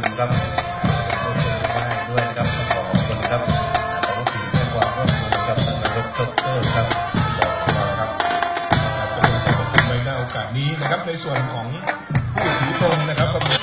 มครับรัวชมได้ด้วยนะครับต้อขอบคุณครับขอบคุณที่ให้ความร่วมมือกับท่านนายกดรครับบอกรครับป็ขอบคุณไว้ในโอกาสนี้นะครับในส่วนของผู้ถือตรงนะครับก็มี